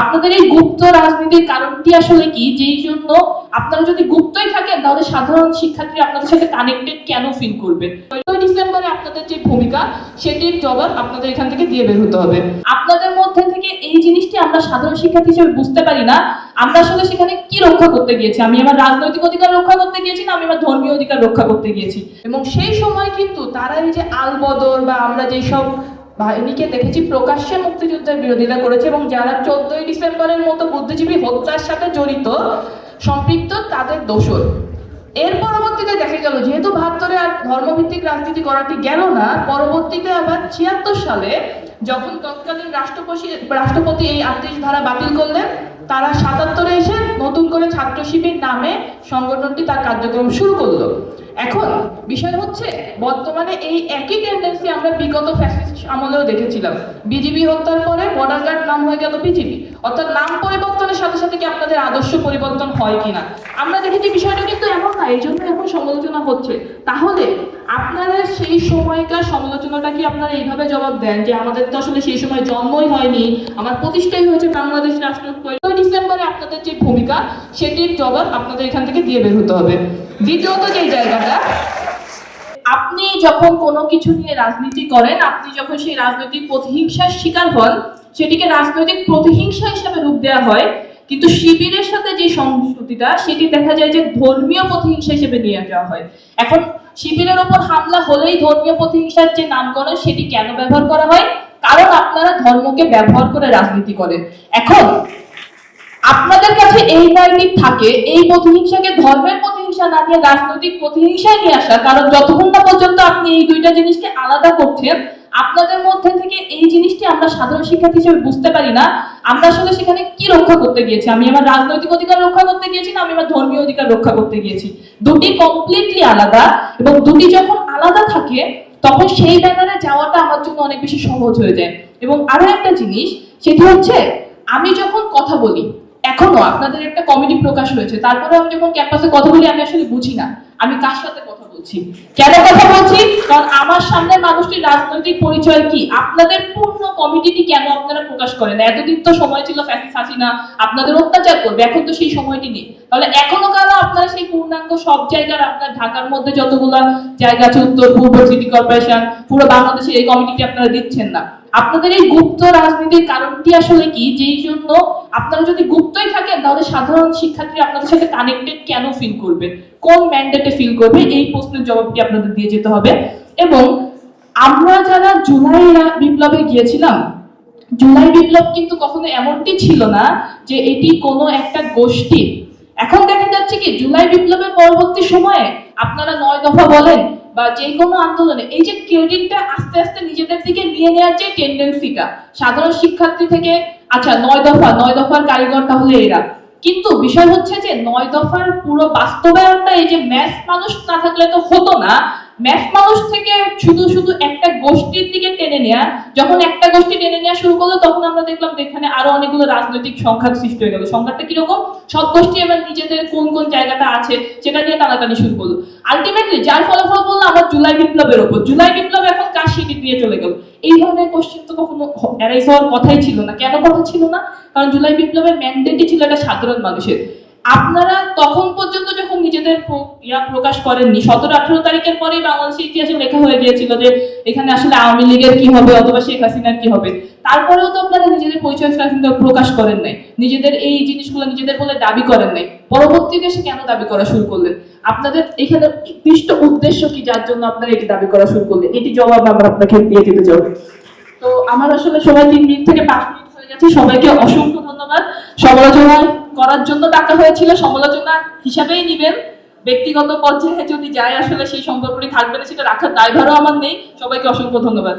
আপনাদের এই গুপ্ত রাজনীতির কারণটি আসলে কি? যেই জন্য আপনারা যদি গুপ্তই থাকেন, তাহলে সাধারণ শিক্ষার্থী আপনাদের সাথে কানেক্টেড কেন ফিল করবে? ডিসেম্বরে আপনাদের যে ভূমিকা, সেটির জবাব আপনাদের এখান থেকে দিয়ে বের হতে হবে। আপনাদের মধ্যে থেকে এই জিনিসটি আমরা সাধারণ শিক্ষার্থী হিসেবে বুঝতে পারি না। আমরা আসলে সেখানে কি রক্ষা করতে গিয়েছি? আমি আমার রাজনৈতিক অধিকার রক্ষা করতে গিয়েছি না, আমি আমার ধর্মীয় অধিকার রক্ষা করতে গিয়েছি? এবং সেই সময় কিন্তু তারা এই যে আলবদর বা আমরা যেই সব বাহিনীকে দেখেছি, প্রকাশ্যে মুক্তিযুদ্ধের বিরোধিতা করেছে এবং যারা চোদ্দই ডিসেম্বরের মতো বুদ্ধিজীবী হত্যার সাথে জড়িত, সম্পৃক্ত, তাদের দোষর। এর পরবর্তীতে দেখা গেল, যেহেতু বাহাত্তরে আর ধর্মভিত্তিক রাজনীতি করাটি গেল না, পরবর্তীতে আবার ছিয়াত্তর সালে যখন তৎকালীন রাষ্ট্রপতি রাষ্ট্রপতি এই আটত্রিশ ধারা বাতিল করলেন, তারা সাতাত্তরে এসে নতুন করে ছাত্র শিবির নামে সংগঠনটি তার কার্যক্রম শুরু করল। এখন বিষয় হচ্ছে, বর্তমানে এই একই টেন্ডেন্সি আমরা বিগত ফ্যাসিস্ট আমলেও দেখেছিলাম। বিজিবি হত্যার পরে নাম হয়ে গেল বিজিবি অর্থাৎ নাম পরিবর্তনের সাথে সাথে কি আপনাদের আদর্শ পরিবর্তন হয় কিনা? আমরা দেখেছি বিষয়টা কিন্তু এমন না, এই জন্য এখন সমালোচনা হচ্ছে। তাহলে আপনারা সেই সময়কার সমালোচনাটা কি আপনারা এইভাবে জবাব দেন যে আমাদের তো আসলে সেই সময় জন্মই হয়নি, আমার প্রতিষ্ঠাই হয়েছে বাংলাদেশ রাষ্ট্র ডিসেম্বরে আপনাদের যে ভূমিকা, সেটির জবাব আপনাদের এখান থেকে দিয়ে বের হতে হবে। দ্বিতীয়ত যে জায়গাটা, আপনি যখন কোনো কিছু নিয়ে রাজনীতি করেন, আপনি যখন সেই রাজনৈতিক প্রতিহিংসার শিকার হন সেটিকে রাজনৈতিক প্রতিহিংসা হিসেবে রূপ দেওয়া হয়, কিন্তু শিবিরের সাথে যে সংস্কৃতিটা, সেটি দেখা যায় যে ধর্মীয় প্রতিহিংসা হিসেবে নিয়ে যাওয়া হয়। এখন শিবিরের ওপর হামলা হলেই ধর্মীয় প্রতিহিংসার যে নামকরণ, সেটি কেন ব্যবহার করা হয়? কারণ আপনারা ধর্মকে ব্যবহার করে রাজনীতি করেন। এখন, আপনাদের কাছে এই ন্যারেটিভ থাকে, এই প্রতিহিংসাকে ধর্মের প্রতিহিংসা না নিয়ে রাজনৈতিক প্রতিহিংসায় নিয়ে আসা কারণ যতক্ষণ না পর্যন্ত আপনি এই দুইটা জিনিসকে আলাদা করছেন, আপনাদের মধ্যে থেকে আমরা সাধারণ শিক্ষার্থী হিসেবে বুঝতে পারি না? আমরা আসলে সেখানে কি রক্ষা করতে গিয়েছি? আমি আমার রাজনৈতিক অধিকার রক্ষা করতে গিয়েছি না আমি আমার ধর্মীয় অধিকার রক্ষা করতে গিয়েছি? দুটি কমপ্লিটলি আলাদা এবং দুটি যখন আলাদা থাকে, তখন সেই ব্যানারে যাওয়াটা আমার জন্য অনেক বেশি সহজ হয়ে যায়। এবং আরও একটা জিনিস, সেটি হচ্ছে আমি যখন কথা বলি, এখনও আপনাদের একটা কমিটি প্রকাশ হয়েছে তারপরে আমি যখন ক্যাম্পাসে কথা বলি, আমি আসলে বুঝি না। আমি কার সাথে কথা বলছি? কেন কথা বলছি? কারণ আমার সামনে মানুষটির রাজনৈতিক পরিচয় কি? আপনাদের পূর্ণ কমিটিটি কেন আপনারা প্রকাশ করেন? এতদিন তো সময় ছিল ফ্যাসিস হাসিনা, আপনাদের অত্যাচার করবে, এখন তো সেই সময়টি নেই। তাহলে এখনও কেন আপনারা সেই পূর্ণাঙ্গ সব জায়গার আপনার ঢাকার মধ্যে যতগুলা জায়গা আছে, উত্তর, পূর্ব, সিটি কর্পোরেশন, পুরো বাংলাদেশের এই কমিটিটি আপনারা দিচ্ছেন না? আপনাদের এই গুপ্ত রাজনীতির কারণটি আসলে কি? যেই জন্য আপনারা যদি গুপ্তই থাকেন, তাহলে সাধারণ শিক্ষার্থী আপনাদের সাথে কানেক্টেড কেন ফিল করবে? কোন ম্যান্ডেটে ফিল করবে? এই প্রশ্নের জবাবটি আপনাদের দিয়ে যেতে হবে। এবং আমরা যারা জুলাই বিপ্লবে গিয়েছিলাম, জুলাই বিপ্লব কিন্তু কখনো এমনটি ছিল না যে এটি কোনো একটা গোষ্ঠী। এখন দেখা যাচ্ছে কি, জুলাই বিপ্লবের পরবর্তী সময়ে আপনারা নয় দফা বলেন বা যে কোনো আন্দোলনে, এই যে ক্রেডিটটা আস্তে আস্তে নিজেদের দিকে নিয়ে নেওয়ার যে টেন্ডেন্সিটা সাধারণ শিক্ষার্থী থেকে আচ্ছা নয় দফা, নয় দফার কারিগর তাহলে এরা। কিন্তু বিষয় হচ্ছে যে, নয় দফার পুরো বাস্তবায়নটা এই যে ম্যাথ মানুষ না থাকলে তো হতো না ম্যাথ মানুষ থেকে শুধু শুধু একটা গোষ্ঠীর দিকে টেনে নেয়া, যখন একটা গোষ্ঠী টেনে নেওয়া শুরু করল, তখন আমরা দেখলাম এখানে আরও অনেকগুলো রাজনৈতিক সংঘাত সৃষ্টি হয়ে গেল। সংঘাতটা কীরকম? সব গোষ্ঠী এবার নিজেদের কোন কোন জায়গাটা আছে সেটা নিয়ে টানাটানি শুরু করল। আলটিমেটলি যার ফলাফল বলল, আমার জুলাই বিপ্লবের ওপর। জুলাই বিপ্লব এখন কার সিটি দিয়ে চলে গেল? এই ধরনের কোশ্চেন তো কখনো এরাইজ হওয়ার কথাই ছিল না। কেন কথা ছিল না? কারণ জুলাই বিপ্লবের ম্যান্ডেটই ছিল একটা সাধারণ মানুষের। আপনারা তখন পর্যন্ত যখন নিজেদের ইয়া প্রকাশ করেননি, সতেরো, আঠারো তারিখের পরেই বাংলাদেশের ইতিহাসে লেখা হয়ে গিয়েছিল যে এখানে আসলে আওয়ামী লীগের কি হবে অথবা শেখ হাসিনার কি হবে। তারপরেও তো আপনারা নিজেদের পরিচয় প্রকাশ করেন নাই। নিজেদের এই জিনিসগুলো নিজেদের বলে দাবি করেন নাই। পরবর্তীতে এসে কেন দাবি করা শুরু করলেন? আপনাদের এখানে নির্দিষ্ট উদ্দেশ্য কি যার জন্য আপনারা এটি দাবি করা শুরু করলেন? এটি জবাব আমরা আপনাকে দিয়ে দিতে চাই। তো আমার আসলে সবাই তিন মিনিট থেকে পাঁচ মিনিট হয়ে গেছে। সবাইকে অসংখ্য ধন্যবাদ। সমালোচনা করার জন্য ডাকা হয়েছিল, সমালোচনা হিসাবেই নিবেন। ব্যক্তিগত পর্যায়ে যদি যায়, আসলে সেই সম্পর্কটি থাকবে না, সেটা রাখার দায়ভারও আমার নেই। সবাইকে অসংখ্য ধন্যবাদ।